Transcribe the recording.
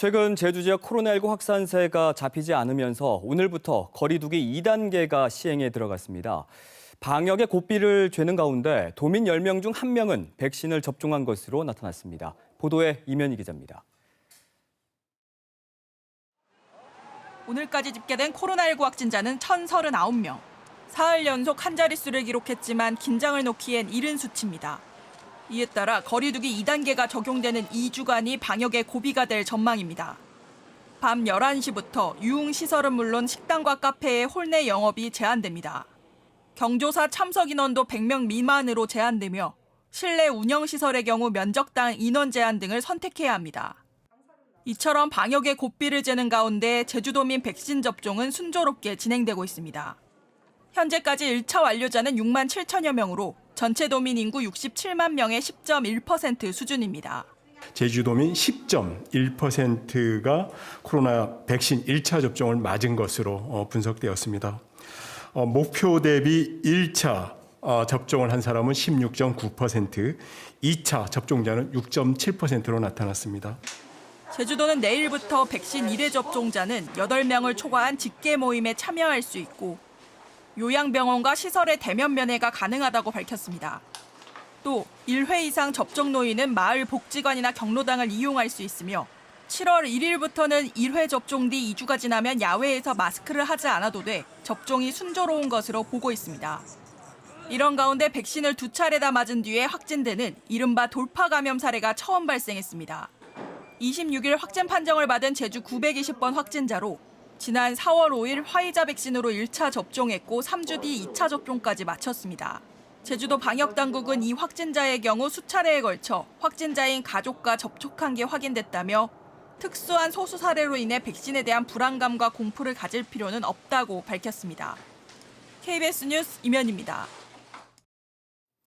최근 제주 지역 코로나19 확산세가 잡히지 않으면서 오늘부터 거리두기 2단계가 시행에 들어갔습니다. 방역에 고삐를 죄는 가운데 도민 10명 중 1명은 백신을 접종한 것으로 나타났습니다. 보도에 이면희 기자입니다. 오늘까지 집계된 코로나19 확진자는 1,039명. 사흘 연속 한 자릿수를 기록했지만 긴장을 놓기엔 이른 수치입니다. 이에 따라 거리두기 2단계가 적용되는 2주간이 방역의 고비가 될 전망입니다. 밤 11시부터 유흥시설은 물론 식당과 카페의 홀내 영업이 제한됩니다. 경조사 참석 인원도 100명 미만으로 제한되며 실내 운영시설의 경우 면적당 인원 제한 등을 선택해야 합니다. 이처럼 방역에 고삐를 재는 가운데 제주도민 백신 접종은 순조롭게 진행되고 있습니다. 현재까지 1차 완료자는 6만 7천여 명으로 전체 도민 인구 67만 명의 10.1% 수준입니다. 제주도민 10.1%가 코로나 백신 1차 접종을 맞은 것으로 어, 분석되었습니다. 어, 목표 대비 1차 어, 접종을 한 사람은 16.9%, 2차 접종자는 6.7%로 나타났습니다. 제주도는 내일부터 백신 1회 접종자는 8명을 초과한 직계 모임에 참여할 수 있고 요양병원과 시설의 대면 면회가 가능하다고 밝혔습니다. 또 1회 이상 접종 노인은 마을 복지관이나 경로당을 이용할 수 있으며 7월 1일부터는 1회 접종 뒤 2주가 지나면 야외에서 마스크를 하지 않아도 돼 접종이 순조로운 것으로 보고 있습니다. 이런 가운데 백신을 두 차례 다 맞은 뒤에 확진되는 이른바 돌파 감염 사례가 처음 발생했습니다. 26일 확진 판정을 받은 제주 920번 확진자로 지난 4월 5일 화이자 백신으로 1차 접종했고 3주 뒤 2차 접종까지 마쳤습니다. 제주도 방역 당국은 이 확진자의 경우 수차례에 걸쳐 확진자인 가족과 접촉한 게 확인됐다며 특수한 소수 사례로 인해 백신에 대한 불안감과 공포를 가질 필요는 없다고 밝혔습니다. KBS 뉴스 임현입니다.